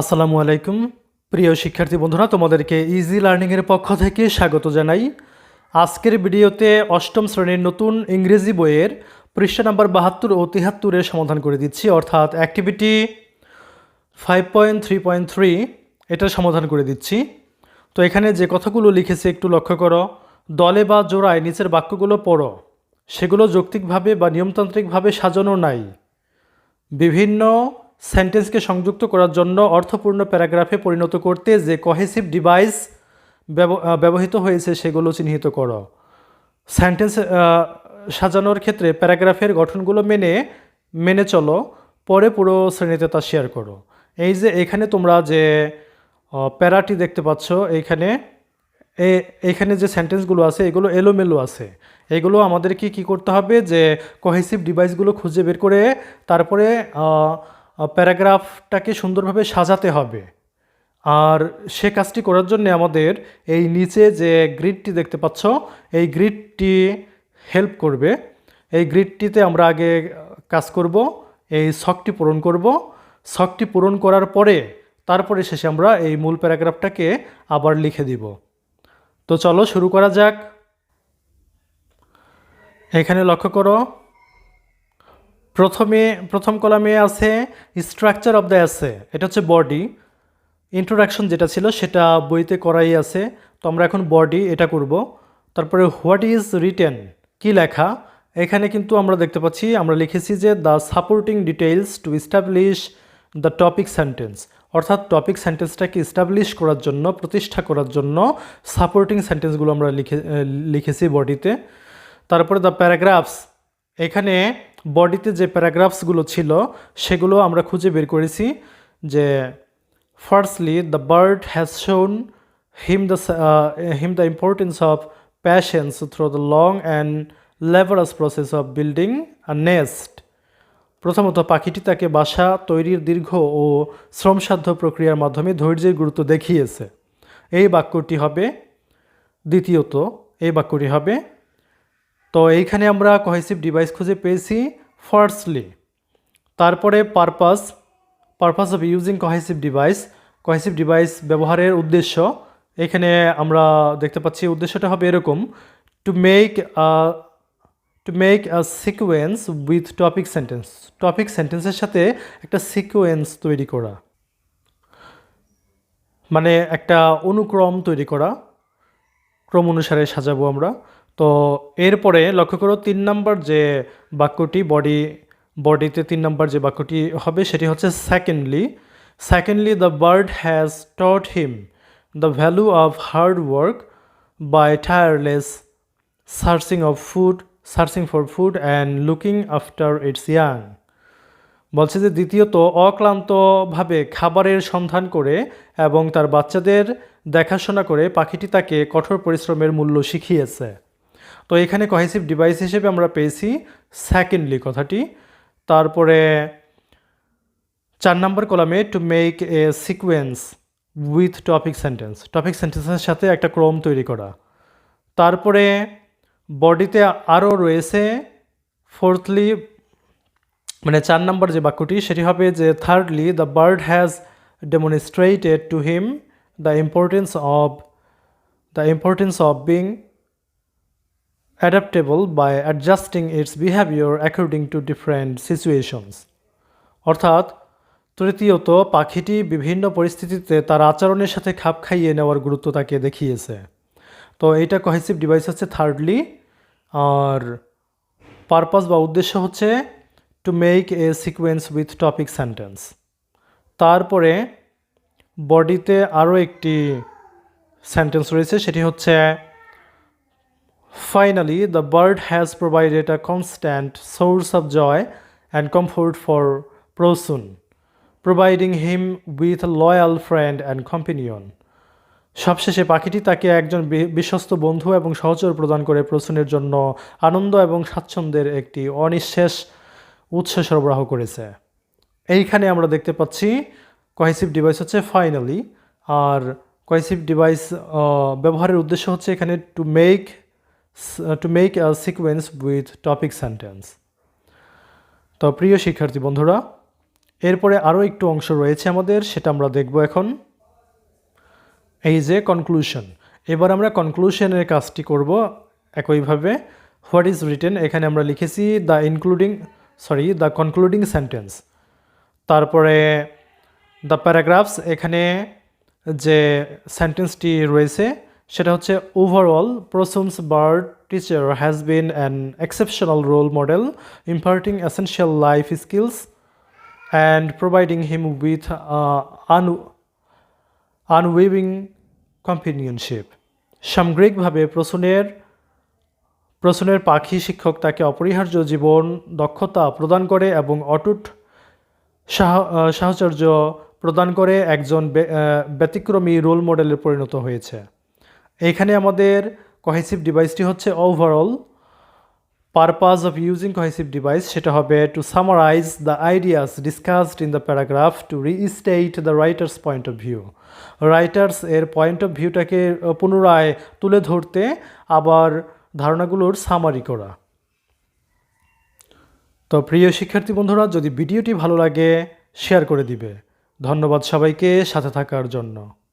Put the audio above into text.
আসসালামু আলাইকুম। প্রিয় শিক্ষার্থী বন্ধুরা, তোমাদেরকে ইজি লার্নিংয়ের পক্ষ থেকে স্বাগত জানাই। আজকের ভিডিওতে অষ্টম শ্রেণির নতুন ইংরেজি বইয়ের পৃষ্ঠা নাম্বার বাহাত্তর ও তিহাত্তরের সমাধান করে দিচ্ছি। অর্থাৎ activity five point three point three এটার সমাধান করে দিচ্ছি। তো এখানে যে কথাগুলো লিখেছে একটু লক্ষ্য করো। দলে বা জোড়ায় নিচের বাক্যগুলো পড়ো। সেগুলো যৌক্তিকভাবে বা নিয়মতান্ত্রিকভাবে সাজানো নাই। বিভিন্ন সেন্টেন্সকে সংযুক্ত করার জন্য অর্থপূর্ণ প্যারাগ্রাফে পরিণত করতে যে কহেসিভ ডিভাইস ব্যবহৃত হয়েছে সেগুলো চিহ্নিত করো। সেন্টেন্স সাজানোর ক্ষেত্রে প্যারাগ্রাফের গঠনগুলো মেনে মেনে চলো, পরে পুরো শ্রেণীতে তা শেয়ার করো। এই যে এখানে তোমরা যে প্যারাটি দেখতে পাচ্ছ, এইখানে এইখানে যে সেন্টেন্সগুলো আছে, এগুলো এলোমেলো আছে। এগুলো আমাদেরকে কি করতে হবে? যে কহেসিভ ডিভাইসগুলো খুঁজে বের করে, তারপরে প্যারাগ্রাফটাকে সুন্দরভাবে সাজাতে হবে। আর সে কাজটি করার জন্য আমাদের এই নিচে যে গ্রিডটি দেখতে পাচ্ছ, এই গ্রিডটি হেল্প করবে। এই গ্রিডটিতে আমরা আগে কাজ করব, এই শখটি পূরণ করব। শখটি পূরণ করার পরে, তারপরে শেষে আমরা এই মূল প্যারাগ্রাফটাকে আবার লিখে দিব। তো চলো শুরু করা যাক। এখানে লক্ষ্য করো প্রথমে, প্রথম কলামে আছে স্ট্রাকচার অফ দ্য অ্যাসে এটা হচ্ছে বডি ইন্ট্রোডাকশন যেটা ছিল সেটা বইতে করাই আছে, তো আমরা এখন বডি এটা করব, তারপরে হোয়াট ইজ রিটেন কি লেখা, এখানে কিন্তু আমরা দেখতে পাচ্ছি, আমরা লিখেছি যে the supporting details to establish the topic sentence অর্থাৎ টপিক সেন্টেন্সটাকে ইস্টাবলিশ করার জন্য, প্রতিষ্ঠা করার জন্য সাপোর্টিং সেন্টেন্সগুলো আমরা লিখে, লিখেছি বডিতে তারপরে দ্য প্যারাগ্রাফস এখানে বডিতে যে প্যারাগ্রাফসগুলো ছিল, সেগুলো আমরা খুঁজে বের করেছি যে firstly the bird has shown him the him the importance of patience through the long and laborious process of building a nest প্রথমত, পাখিটি তাকে বাসা তৈরির দীর্ঘ ও শ্রমসাধ্য প্রক্রিয়ার মাধ্যমে ধৈর্যের গুরুত্ব দেখিয়েছে। এই বাক্যটি হবে, দ্বিতীয়ত, এই বাক্যটি হবে তো এইখানে আমরা কোহেসিভ ডিভাইস খুঁজে পেয়েছি ফার্স্টলি তারপরে purpose purpose of using cohesive device cohesive device ব্যবহারের উদ্দেশ্য। এখানে আমরা দেখতে পাচ্ছি উদ্দেশ্যটা হবে এরকম to make to make a sequence with topic sentence topic সেন্টেন্সের সাথে একটা সিকোয়েন্স তৈরি করা। মানে একটা অনুক্রম তৈরি করা। ক্রম অনুসারে সাজাবো আমরা। তো এরপরে লক্ষ্য করো তিন নাম্বার যে বাক্যটি বডি বডিতে তিন নাম্বার যে বাক্যটি হবে সেটি হচ্ছে secondly secondly the bird has taught him the value of hard work by tireless searching of food searching for food and looking after its young বলছে যে দ্বিতীয়ত, অক্লান্তভাবে খাবারের সন্ধান করে এবং তার বাচ্চাদের দেখাশোনা করে পাখিটি তাকে কঠোর পরিশ্রমের মূল্য শিখিয়েছে। তো এখানে কহেসিভ ডিভাইস হিসেবে আমরা পেয়েছি সেকেন্ডলি কথাটি। তারপরে চার নম্বর কলামে to make a sequence with topic sentence topic সেন্টেন্সের সাথে একটা ক্রম তৈরি করা। তারপরে বডিতে আরও রয়েছে ফোর্থলি মানে চার নম্বর যে বাক্যটি, সেটি হবে যে thirdly the bird has demonstrated to him the importance of the importance of being adaptable by adjusting its behaviour according to different situations অর্থাৎ, তৃতীয়ত, পাখিটি বিভিন্ন পরিস্থিতিতে তার আচরণের সাথে খাপ খাইয়ে নেওয়ার গুরুত্ব তাকে দেখিয়েছে। তো এইটা কহেসিভ ডিভাইস হচ্ছে থার্ডলি আর পারপাস বা উদ্দেশ্য হচ্ছে to make a sequence with topic sentence তারপরে বডিতে আরও একটি সেন্টেন্স রয়েছে, সেটি হচ্ছে finally the bird has provided a constant source of joy and comfort for Prasun providing him with loyal friend and companion সবশেষে পাখিটি তাকে একজন বিশ্বস্ত বন্ধু এবং সহচর প্রদান করে প্রসূনের জন্য আনন্দ এবং স্বাচ্ছন্দ্যের একটি অনিঃশেষ উৎস সরবরাহ করেছে। এইখানে আমরা দেখতে পাচ্ছি কহেসিভ ডিভাইস হচ্ছে ফাইনালি আর কহেসিভ ডিভাইস ব্যবহারের উদ্দেশ্য হচ্ছে এখানে to make to make a sequence with topic sentence তো প্রিয় শিক্ষার্থী বন্ধুরা, এরপরে আরও একটু অংশ রয়েছে আমাদের, সেটা আমরা দেখব এখন। এই যে কনক্লুশন এবার আমরা কনক্লুশনের কাজটি করব একইভাবে। হোয়াট ইজ রিটেন এখানে আমরা লিখেছি the including sorry the concluding sentence তারপরে দ্য প্যারাগ্রাফস এখানে যে সেন্টেন্সটি রয়েছে সেটা হচ্ছে overall Prasun's bird teacher has been an exceptional role model imparting essential life skills and providing him with un আনউইভিং companionship সামগ্রিকভাবে প্রসূনের প্রসূনের পাখি শিক্ষক তাকে অপরিহার্য জীবন, দক্ষতা প্রদান করে এবং অটুট সাহচর্য প্রদান করে একজন ব্যতিক্রমী রোল মডেলে পরিণত হয়েছে। এখানে আমাদের কহেসিভ ডিভাইসটি হচ্ছে overall purpose of using cohesive device সেটা হবে to summarise the ideas discussed in the paragraph to restate the writer's point of view writer's এর পয়েন্ট অফ ভিউটাকে পুনরায় তুলে ধরতে আবার ধারণাগুলোর সামারি করা। তো প্রিয় শিক্ষার্থী বন্ধুরা, যদি ভিডিওটি ভালো লাগে শেয়ার করে দিবে। ধন্যবাদ সবাইকে, সাথে থাকার জন্য।